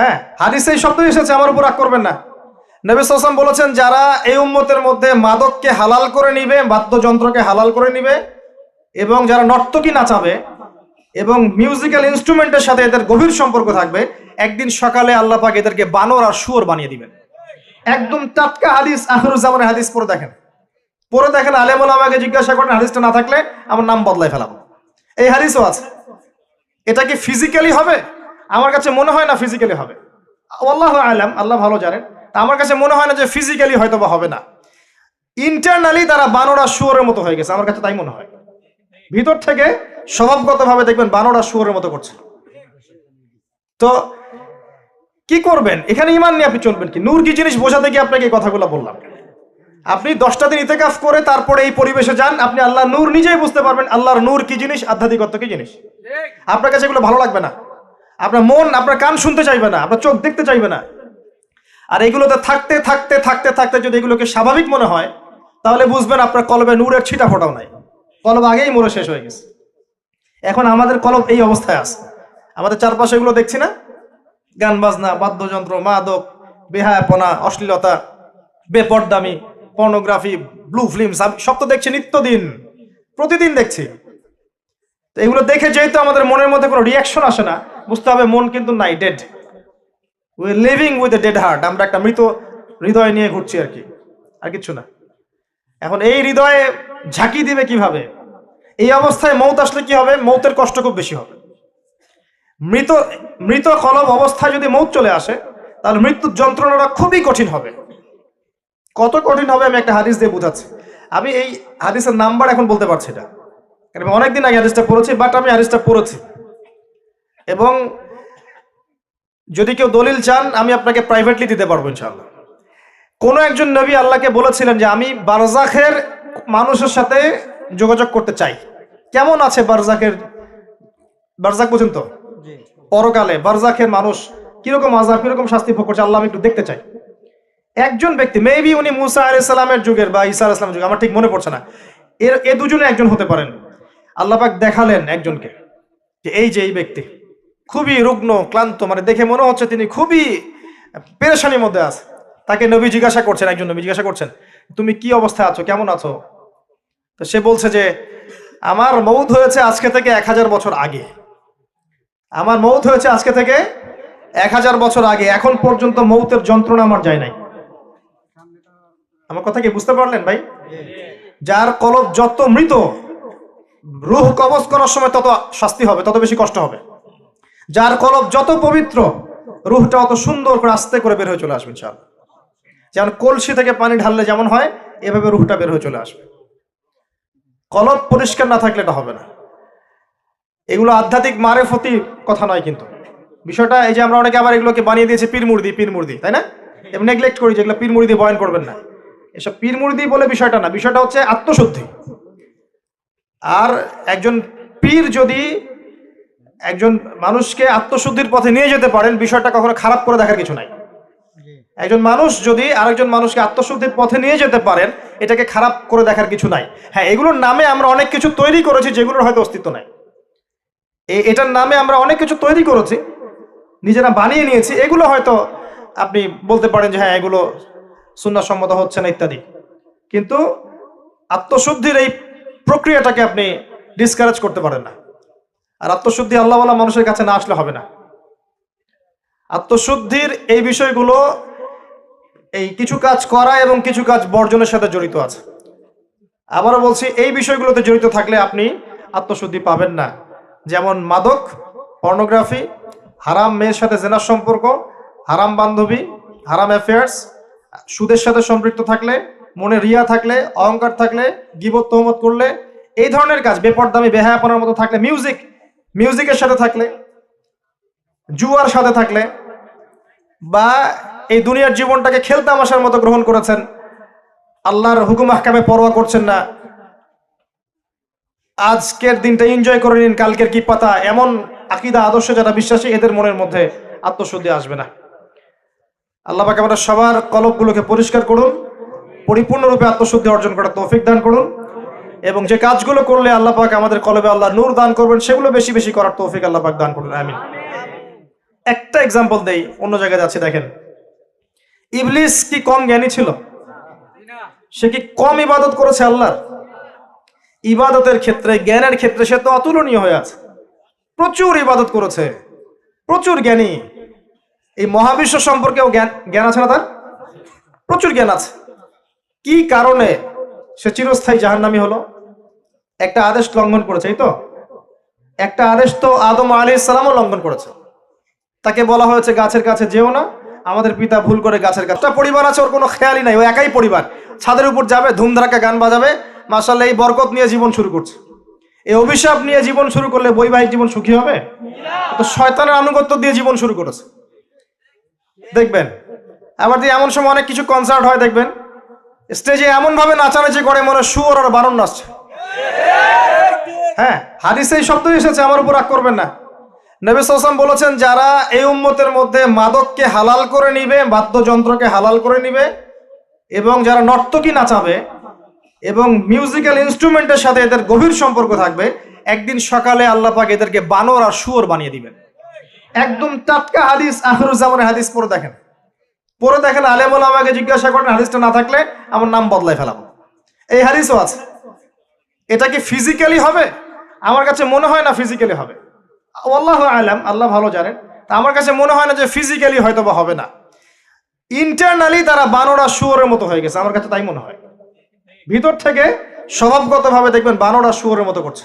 হ্যাঁ হাদিসে এই শব্দ এসেছে, আমার উপর রাগ করবেন না। নবী সাল্লাম বলেছেন, যারা এই উম্মতের মধ্যে মাদককে হালাল করে নিবে, বাদ্যযন্ত্রকে হালাল করে নিবে, এবং যারা নর্তকী নাচাবে, এবং মিউজিক্যাল ইনস্ট্রুমেন্টের সাথে এদের গভীর সম্পর্ক থাকবে, একদিন সকালে আল্লাহ পাক এদেরকে বানর আর শুয়োর বানিয়ে দিবেন। একদম টাটকা হাদিস আখরুজ্জামানের হাদিস পড়ে দেখেন। পরে দেখেন আলেমুল আমাকে জিজ্ঞাসা করেন, হাদিসটা না থাকলে আমার নাম বদলাই ফেলাবো। এই হাদিসও আছে। এটা কি ফিজিক্যালি হবে? আমার কাছে মনে হয় না ফিজিক্যালি হবে। আল্লাহ আলাম, আল্লাহ ভালো জানেন। তা আমার কাছে মনে হয় না যে ফিজিক্যালি হয়তো বা হবে না। ইন্টারনালি তারা বানরা শুয়োরের মতো হয়ে গেছে, আমার কাছে তাই মনে হয়। ভিতর থেকে স্বভাবগতভাবে দেখবেন বানরা শুয়োরের মতো করছে। তো কি করবেন? এখানে ইমান নিয়ে আপনি চলবেন কি? নূর কি জিনিস বোঝাতে গিয়ে আপনাকে এই কথাগুলো বললাম। আপনি দশটা দিন ইতেকাফ করে তারপরে এই পরিবেশে যান, আপনি আল্লাহ নূর নিজেই বুঝতে পারবেন আল্লাহর নূর কি জিনিস, আধ্যাত্মিকত্ব কি জিনিস। আপনার কাছে এগুলো ভালো লাগবে না? আপনার মন, আপনার কান শুনতে চাইবে না, আপনার চোখ দেখতে চাইবে না। আর এগুলোতে থাকতে থাকতে থাকতে থাকতে যদি এগুলোকে স্বাভাবিক মনে হয়, তাহলে বুঝবেন আপনার কলবে নূরের ছিটা ফোটাও নাই। কলব আগেই মরে শেষ হয়ে গেছে। এখন আমাদের কলব এই অবস্থায় আছে। আমাদের চারপাশে এগুলো দেখছি না? গান বাজনা, বাদ্যযন্ত্র, মাদক, বেহায়াপনা, অশ্লীলতা, বেপরদামি, পর্নোগ্রাফি, ব্লু ফিল্ম, সব তো দেখছি নিত্যদিন। প্রতিদিন দেখছি। তো এগুলো দেখে যেহেতু আমাদের মনের মধ্যে কোনো রিয়াকশন আসে না বুঝতে হবে, মন কিন্তু নাই dead we living with a dead heart আমরা একটা মৃত হৃদয় নিয়ে ঘুরছি আর কি। আর কিছু না। এখন এই হৃদয়ে ঝাঁকি দিবে কীভাবে? এই অবস্থায় মৌত আসলে কি হবে? মৌতের কষ্ট খুব বেশি হবে। মৃত মৃত কলব অবস্থায় যদি মৌত চলে আসে, তাহলে মৃত্যুর যন্ত্রণাটা খুবই কঠিন হবে। কত কঠিন হবে আমি একটা হাদিস দিয়ে বোঝাচ্ছি। আমি এই হাদিসের নাম্বার এখন বলতে পারছি না। কারণ আমি অনেকদিন আগে হাদিসটা পড়েছি বাট আমি হাদিসটা পড়েছি। এবং যদি কেউ দলিল চান আমি আপনাকে প্রাইভেটলি দিতে পারব ইনশাআল্লাহ। কোন একজন নবী আল্লাহকে বলেছিলেন যে আমি বারজাখের মানুষের সাথে যোগাযোগ করতে চাই। কেমন আছে বারজাখের বারজাক বুঝেন তো পরকালে বারজাখের মানুষ কীরকম আজাব কীরকম শাস্তি ভোগ করছে আল্লাহ আমি একটু দেখতে চাই। একজন ব্যক্তি মেবি উনি মুসা আলাইহিস সালামের যুগের বা ঈসা আলাইহিস সালামের যুগে আমার ঠিক মনে পড়ছে না। এর এ দুজনে একজন হতে পারেন। আল্লাহ পাক দেখালেন একজনকে যে এই যে এই ব্যক্তি। খুবই রুগ্ন, ক্লান্ত মানে দেখে মনে হচ্ছে তিনি খুবই পেরেশানির মধ্যে আছে। তাকে নবী জিজ্ঞাসা করছেন, একজন নবী জিজ্ঞাসা করছেন, তুমি কি অবস্থায় আছো? কেমন আছো? তো সে বলছে যে, আমার মৌত হয়েছে আজকে থেকে এক হাজার বছর আগে। আমার মৌত হয়েছে আজকে থেকে এক হাজার বছর আগে। এখন পর্যন্ত মৌতের যন্ত্রণা আমার যায় নাই। আমার কথা কি বুঝতে পারলেন ভাই? যার কলব যত মৃত, রুহ কবজ করার সময় তত শাস্তি হবে, তত বেশি কষ্ট হবে। যার কলব যত পবিত্র, রুহটা অত সুন্দর করে আস্তে করে বের হয়ে চলে আসবে ইনশাআল্লাহ। যেমন কলসি থেকে পানি ঢাললে যেমন হয়, এভাবে রুহটা বের হয়ে চলে আসবে। কলব পরিষ্কার না থাকলে এটা হবে না। এগুলো আধ্যাত্মিক মারেফতি কথা নয় কিন্তু। বিষয়টা এই যে আমরা অনেকে আবার এগুলোকে বানিয়ে দিয়েছি পীর মুর্দি, পীর তাই না? এবং নেগলেক্ট করি যেগুলো পীর মুর্দি বয়ন করবেন না। এসব পীর মুর্দি বলে বিষয়টা না, বিষয়টা হচ্ছে আত্মশুদ্ধি। আর একজন পীর যদি একজন মানুষকে আত্মশুদ্ধির পথে নিয়ে যেতে পারেন বিষয়টা কখনো খারাপ করে দেখার কিছু নাই। একজন মানুষ যদি আরেকজন মানুষকে আত্মশুদ্ধির পথে নিয়ে যেতে পারেন এটাকে খারাপ করে দেখার কিছু নাই। হ্যাঁ এগুলোর নামে আমরা অনেক কিছু তৈরি করেছি যেগুলোর হয়তো অস্তিত্ব নাই। এটার নামে আমরা অনেক কিছু তৈরি করেছি নিজেরা বানিয়ে নিয়েছি। এগুলো হয়তো আপনি বলতে পারেন যে হ্যাঁ এগুলো সুন্নাসম্মত হচ্ছে না ইত্যাদি। কিন্তু আত্মশুদ্ধির এই প্রক্রিয়াটাকে আপনি ডিসকারেজ করতে পারেন না। আর আত্মশুদ্ধি আল্লাহওয়ালা মানুষের কাছে না আসলে হবে না। আত্মশুদ্ধির এই বিষয়গুলো এই কিছু কাজ করা এবং কিছু কাজ বর্জনের সাথে জড়িত আছে। আবারও বলছি, এই বিষয়গুলোতে জড়িত থাকলে আপনি আত্মশুদ্ধি পাবেন না। যেমন মাদক পর্নোগ্রাফি হারাম মেয়ের সাথে জেনার সম্পর্ক, হারাম বান্ধবী, হারাম অ্যাফেয়ার্স সুদের সাথে সম্পৃক্ত থাকলে, মনে রিয়া থাকলে, অহংকার থাকলে, গিবত তহমত করলে, এই ধরনের কাজ, বেপরদামি, বেহায়াপনার মতো থাকলে মিউজিক মিউজিকের সাথে থাকলে, জুয়ার সাথে থাকলে, বা এই দুনিয়ার জীবনটাকে খেলতামাশার মতো গ্রহণ করেছেন, আল্লাহর হুকুম আহকামে পরোয়া করছেন না। আজকের দিনটা এনজয় করে নিন, কালকের কি পাতা, এমন আকিদা, আদর্শ যারা বিশ্বাসী, এদের মনের মধ্যে আত্মশুদ্ধি আসবে না। আল্লাহ পাক আমাদের সবার কলবগুলোকে পরিষ্কার করুন, পরিপূর্ণরূপে আত্মশুদ্ধি অর্জন করার তৌফিক দান করুন। এবং যে কাজগুলো করলে আল্লাহ পাক আমাদের কলবে আল্লাহ নূর দান করবেন, সেগুলো বেশি বেশি করার তৌফিক আল্লাহ পাক দান করুন, আমিন। একটা এক্সাম্পল দেই, অন্য জায়গায় যাচ্ছি, দেখেন। ইবলিস কি কম জ্ঞানী ছিল? সে কি কম ইবাদত করেছে আল্লাহর? ইবাদতের ক্ষেত্রে, জ্ঞানের ক্ষেত্রে সে তো অতুলনীয় হয়ে আছে। প্রচুর ইবাদত করেছে। প্রচুর জ্ঞানী। এই মহাবিশ্ব সম্পর্কেও জ্ঞান জ্ঞান আছে না তার? প্রচুর জ্ঞান আছে। কি কারণে? সে চিরস্থায়ী জাহান্নামী হলো। একটা আদেশ লঙ্ঘন করেছে, এই তো? একটা আদেশ তো আদম আলী ইসলামও লঙ্ঘন করেছে। তাকে বলা হয়েছে, গাছের কাছে যেও না, আমাদের পিতা ভুল করে গাছের কাছে পরিবার আছে, ওর কোনো খেয়ালই নাই, ও একাই পরিবার। ছাদের উপর যাবে ধুমধারাক্কা গান বাজাবে মাসাল্লাহ এই বরকত নিয়ে জীবন শুরু করছে। এই অভিশাপ নিয়ে জীবন শুরু করলে বৈবাহিক জীবন সুখী হবে? তো শয়তানের আনুগত্য দিয়ে জীবন শুরু করেছে। দেখবেন, আবার দিয়ে এমন সময় অনেক কিছু কনসার্ট হয়, দেখবেন স্টেজে এমন ভাবে নাচানাচি করে মনে সুর আর বারণ নাচছে। হ্যাঁ হাদিসে এই শব্দ এসেছে, আমার উপর রাগ করবেন না। নবী সাল্লাম বলেছেন, যারা এই উম্মতের মধ্যে মাদককে হালাল করে নিবে, বাদ্যযন্ত্রকে হালাল করে নিবে, এবং যারা নর্তকী নাচাবে, এবং মিউজিক্যাল ইনস্ট্রুমেন্টের সাথে এদের গভীর সম্পর্ক থাকবে, একদিন সকালে আল্লাহ পাক এদেরকে বানর আর শুয়োর বানিয়ে দিবেন। একদম টাটকা হাদিস, আখরুজ্জামানের হাদিস পড়ে দেখেন। পড়ে দেখেন আলেমুল আমাকে জিজ্ঞাসা করেন, হাদিসটা না থাকলে আমার নাম বদলাই ফেলাবো। এই হাদিসও আছে। এটা কি ফিজিক্যালি হবে? আমার কাছে মনে হয় না ফিজিক্যালি হবে। আল্লাহ আলাম, আল্লাহ ভালো জানেন। তা আমার কাছে মনে হয় না যে ফিজিক্যালি হয়তো বা হবে না। ইন্টারনালি তারা বানরা শুয়োরের মতো হয়ে গেছে, আমার কাছে তাই মনে হয়। ভিতর থেকে স্বভাবগতভাবে দেখবেন বানরা শুয়োরের মতো করছে।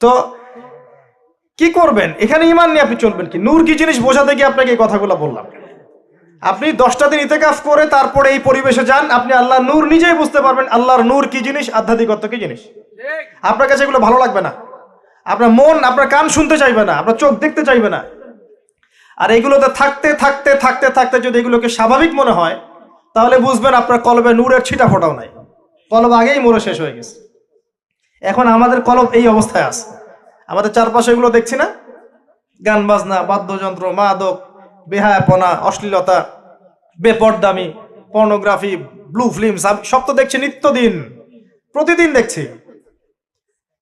তো কি করবেন? এখানে ইমান নিয়ে আপনি চলবেন কি? নূর কি জিনিস বোঝাতে গিয়ে আপনাকে এই কথাগুলো বললাম। আপনি দশটা দিন ইতেকাফ করে তারপরে এই পরিবেশে যান আপনি আল্লাহ নূর নিজেই বুঝতে পারবেন আল্লাহর নূর কি জিনিস আধ্যাত্মিকত্ব কি জিনিস। আপনার কাছে এগুলো ভালো লাগবে না। আপনার মন আপনার কান শুনতে চাইবে না আপনার চোখ দেখতে চাইবে না। আর এগুলোতে থাকতে থাকতে থাকতে থাকতে যদি এগুলোকে স্বাভাবিক মনে হয় তাহলে বুঝবেন আপনার কলবে নূরের ছিটা ফোটাও নাই। কলব আগেই মরে শেষ হয়ে গেছে। এখন আমাদের কলব এই অবস্থায় আছে। আমাদের চারপাশে এগুলো দেখছি না? গান বাজনা বাদ্যযন্ত্র মাদক বেহায়াপনা, অশ্লীলতা, বেপরদামি পর্নোগ্রাফি ব্লু ফিল্ম সব তো দেখছি নিত্যদিন। প্রতিদিন দেখছি।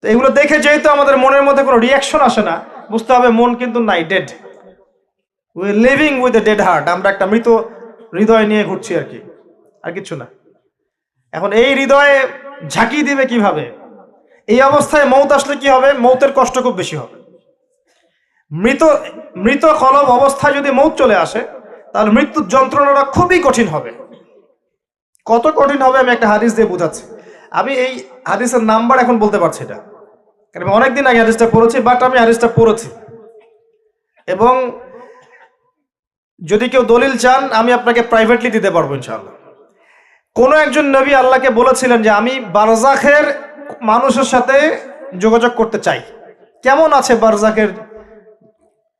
তো এগুলো দেখে যেহেতু আমাদের মনের মধ্যে কোনো রিয়াকশন আসে না, বুঝতে হবে মন কিন্তু নাই dead we living with a dead heart আমরা একটা মৃত হৃদয় নিয়ে ঘুরছি আর কি, আর কিছু না। এখন এই হৃদয়ে ঝাঁকি দিবে কীভাবে? এই অবস্থায় মৌত আসলে কি হবে? মৌতের কষ্ট খুব বেশি হবে। মৃত মৃত কলব অবস্থায় যদি মৌত চলে আসে, তাহলে মৃত্যুর যন্ত্রণাটা খুবই কঠিন হবে। কত কঠিন হবে আমি একটা হাদিস দিয়ে বোঝাচ্ছি। আমি এই হাদিসের নাম্বার এখন বলতে পারছি এটা। কারণ অনেকদিন আগে হাদিসটা পড়েছি বাট আমি হাদিসটা পড়েছি। এবং যদি কেউ দলিল চান, আমি আপনাকে প্রাইভেটলি দিতে পারব ইনশাআল্লাহ। কোনো একজন নবী আল্লাহকে বলেছিলেন যে, আমি বারজাখের মানুষের সাথে যোগাযোগ করতে চাই। কেমন আছে বারজাকের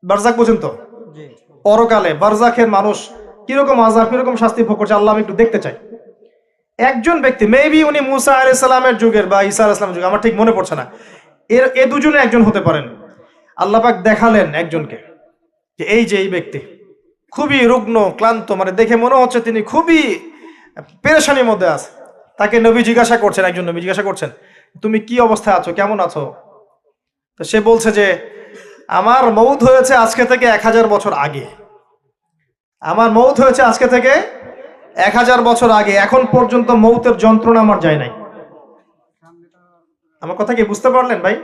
বারজাক বুঝেন তো পরকালে বারজাখের মানুষ কীরকম আজাব কীরকম শাস্তি ভোগ করছে আল্লাহ আমি একটু দেখতে চাই। একজন ব্যক্তি মেবি উনি মুসা আলি সালামের যুগের বা ঈসা আলাইসালামের যুগে আমার ঠিক মনে পড়ছে না। এর এ দুজনে একজন হতে পারেন। আল্লাপাক দেখালেন একজনকে যে এই যে এই ব্যক্তি খুবই রুগ্ন ক্লান্ত মানে দেখে মনে হচ্ছে তিনি খুবই পেরেশানির মধ্যে আছে। তাকে নবী জিজ্ঞাসা করছেন একজন নবী জিজ্ঞাসা করছেন তুমি কি অবস্থায় আছো? কেমন আছো? তো সে বলছে যে আমার মৌত হয়েছে আজকে থেকে এক হাজার বছর আগে। আমার মৌত হয়েছে আজকে থেকে এক হাজার বছর আগে। এখন পর্যন্ত মৌতের যন্ত্রণা আমার যায় নাই। আমার কথা কি বুঝতে পারলেন ভাই?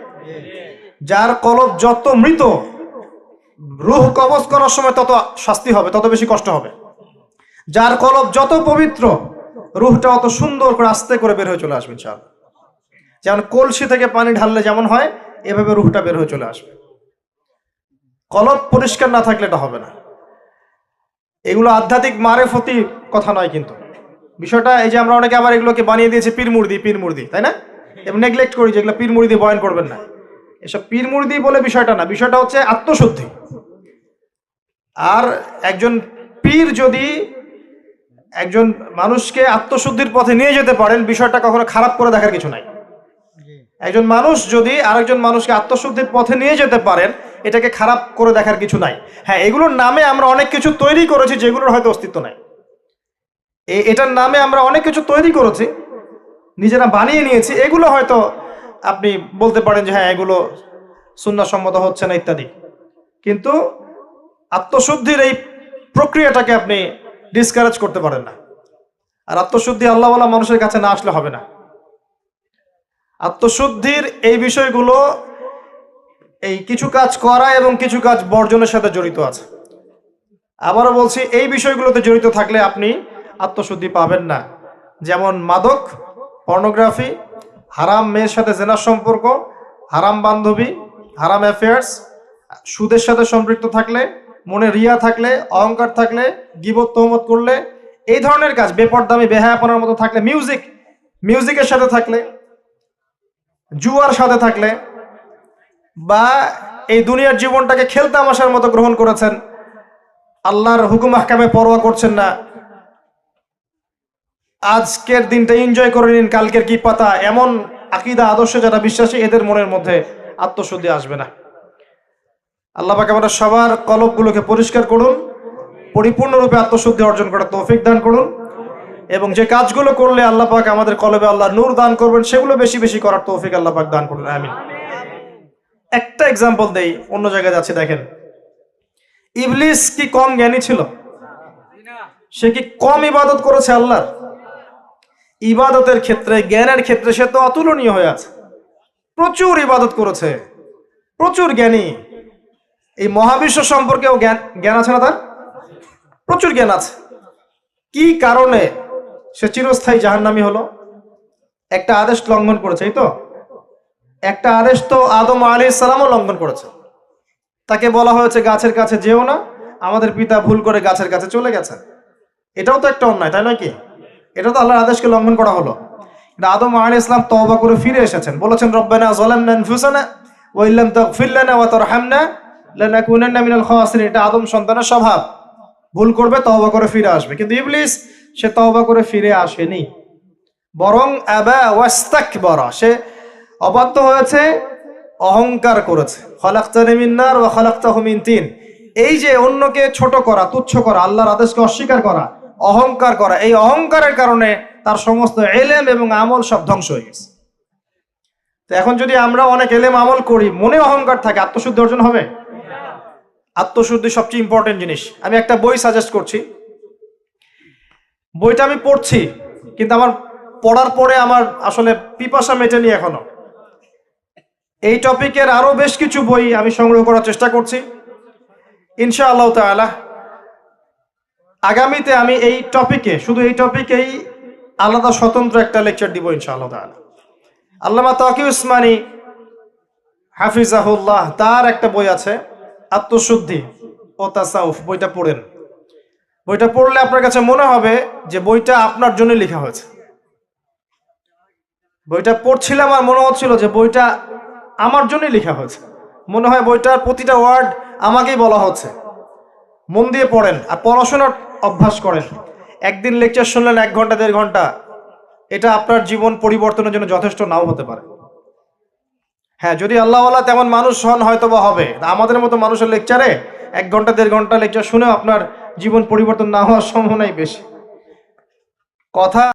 যার কলব যত মৃত, রুহ কবজ করার সময় তত শাস্তি হবে, তত বেশি কষ্ট হবে। যার কলব যত পবিত্র, রুহটা অত সুন্দর করে আস্তে করে বের হয়ে চলে আসবে চাল যেমন কলসি থেকে পানি ঢাললে যেমন হয়, এভাবে রুহটা বের হয়ে চলে আসবে। কলব পরিষ্কার না থাকলে এটা হবে না। এগুলো আধ্যাত্মিক মারেফতি কথা নয় কিন্তু। বিষয়টা এই যে আমরা অনেকে আবার এগুলোকে বানিয়ে দিয়েছি পীর মুর্দি পীর মুর্দি, তাই না? এবং নেগলেক্ট করি যেগুলো পীর মুর্দি বয়ন করবেন না। এসব পীর বলে বিষয়টা না, বিষয়টা হচ্ছে আত্মশুদ্ধি। আর একজন পীর যদি একজন মানুষকে আত্মশুদ্ধির পথে নিয়ে যেতে পারেন, বিষয়টা কখনো খারাপ করে দেখার কিছু নাই। একজন মানুষ যদি আরেকজন মানুষকে আত্মশুদ্ধির পথে নিয়ে যেতে পারেন এটাকে খারাপ করে দেখার কিছু নাই। হ্যাঁ এগুলোর নামে আমরা অনেক কিছু তৈরি করেছি যেগুলোর হয়তো অস্তিত্ব নাই। এটার নামে আমরা অনেক কিছু তৈরি করেছি, নিজেরা বানিয়ে নিয়েছি। এগুলো হয়তো আপনি বলতে পারেন যে হ্যাঁ এগুলো সুন্নাসম্মত হচ্ছে না ইত্যাদি। কিন্তু আত্মশুদ্ধির এই প্রক্রিয়াটাকে আপনি ডিসকারেজ করতে পারেন না। আর আত্মশুদ্ধি আল্লাহওয়ালা মানুষের কাছে না আসলে হবে না। আত্মশুদ্ধির এই বিষয়গুলো এই কিছু কাজ করা এবং কিছু কাজ বর্জনের সাথে জড়িত আছে। আবারও বলছি, এই বিষয়গুলোতে জড়িত থাকলে আপনি আত্মশুদ্ধি পাবেন না। যেমন মাদক, পর্নোগ্রাফি, হারাম মেয়ের সাথে জেনার সম্পর্ক, হারাম বান্ধবী, হারাম অ্যাফেয়ার্স সুদের সাথে সম্পৃক্ত থাকলে, মনে রিয়া থাকলে, অহংকার থাকলে, গিবত তহমত করলে, এই ধরনের কাজ, বেপরদামি, বেহায়াপনার মতো থাকলে মিউজিক মিউজিকের সাথে থাকলে, জুয়ার সাথে থাকলে বা এই দুনিয়ার জীবনটাকে খেলতামাশার মতো গ্রহণ করেছেন, আল্লাহর হুকুম আহকামে পরোয়া করছেন না। আজকের দিনটা এনজয় করে নিন, কালকের কি পাতা, এমন আকিদা, আদর্শ যারা বিশ্বাসী, এদের মনের মধ্যে আত্মশুদ্ধি আসবে না। আল্লাহ পাক আমাদের সবার কলবগুলোকে পরিষ্কার করুন, পরিপূর্ণরূপে আত্মশুদ্ধি অর্জন করার তৌফিক দান করুন এবং যে কাজগুলো করলে আল্লাহ পাক আমাদের কলবে আল্লাহ নূর দান করবেন, সেগুলো বেশি বেশি করার তৌফিক আল্লাহ পাক দান করুন, আমিন। একটা এক্সাম্পল দেই, অন্য জায়গায় যাচ্ছি, দেখেন। ইবলিস কি কম জ্ঞানী ছিল? সে কি কম ইবাদত করেছে আল্লাহর? ইবাদতের ক্ষেত্রে, জ্ঞানের ক্ষেত্রে সে তো অতুলনীয় হয়ে আছে। প্রচুর ইবাদত করেছে। প্রচুর জ্ঞানী। এই মহাবিশ্ব সম্পর্কেও জ্ঞান জ্ঞান আছে না তার? প্রচুর জ্ঞান আছে। কি কারণে সে চিরস্থায়ী জাহান্নামি হলো? একটা আদেশ লঙ্ঘন করেছে, এই তো? একটা আদেশ তো আদম আলী সালামও লঙ্ঘন করেছে। তাকে বলা হয়েছে, গাছের কাছে যেও না, আমাদের পিতা ভুল করে গাছের কাছে চলে গেছে। এটাও তো একটা অন্যায়, তাই নয় কি? এটা তো আল্লাহর আদেশকে লঙ্ঘন করা হলো। আদম আলী ইসলাম তওবা করে ফিরে এসেছেন। বলেছেন, রব্বানা যালামনা আনফুসানা ওয়া ইল্লাম তাগফির লানা ওয়া তারহামনা লানাকুনান্না মিনাল খাসিরিন। এটা আদম সন্তানের স্বভাব। ভুল করবে, তওবা করে ফিরে আসবে। কিন্তু ইবলিস, সে তওবা করে ফিরে আসেনি। বরং আবা ওয়াস্তাকবারা, সে অবাধ্য হয়েছে, অহংকার করেছে। খলাক্তানি মিন নার ওয়া খলাক্তাহু তিন। এই যে অন্যকে ছোট করা, তুচ্ছ করা, আল্লাহর আদেশকে অস্বীকার করা, অহংকার করা, এই অহংকারের কারণে তার সমস্ত এলেম এবং আমল সব ধ্বংস হয়ে গেছে। তো এখন যদি আমরা অনেক এলেম আমল করি, মনে অহংকার থাকে, আত্মশুদ্ধি অর্জন হবে? আত্মশুদ্ধি সবচেয়ে ইম্পর্টেন্ট জিনিস। আমি একটা বই সাজেস্ট করছি। বইটা আমি পড়ছি, কিন্তু আমার পড়ার পরে আমার আসলে পিপাসা মেটেনি এখনও। এই টপিকের আরও বেশ কিছু বই আমি সংগ্রহ করার চেষ্টা করছি। ইনশা আল্লাহ তাআলা, আগামীতে আমি এই টপিকে, শুধু এই টপিকেই আলাদা স্বতন্ত্র একটা লেকচার দিব ইনশা আল্লাহ তাআলা। আল্লামা তাকি উসমানী, হাফিজাহুল্লাহ, তার একটা বই আছে, আত্মশুদ্ধি ও তাসাউফ, বইটা পড়েন। বইটা পড়লে আপনার কাছে মনে হবে যে বইটা আপনার জন্য লেখা হয়েছে। বইটা পড়ছিলাম আর মনে হচ্ছিল যে বইটা আমার জন্যই লেখা হয়েছে। মনে হয় বইটার প্রতিটা ওয়ার্ড আমাকেই বলা হচ্ছে। মন দিয়ে পড়েন আর পড়াশোনার অভ্যাস করেন। একদিন লেকচার শুনলেন এক ঘণ্টা, দেড় ঘণ্টা। এটা আপনার জীবন পরিবর্তনের জন্য যথেষ্ট, নাও হতে পারে। হ্যাঁ যদি আল্লাহওয়ালা তেমন মানুষ হন হয়তো বা হবে। আমাদের মতো মানুষের লেকচারে এক ঘণ্টা, দেড় ঘণ্টা লেকচার শুনেও আপনার জীবন পরিবর্তন না হওয়ার সম্ভাবনাই বেশি। কথা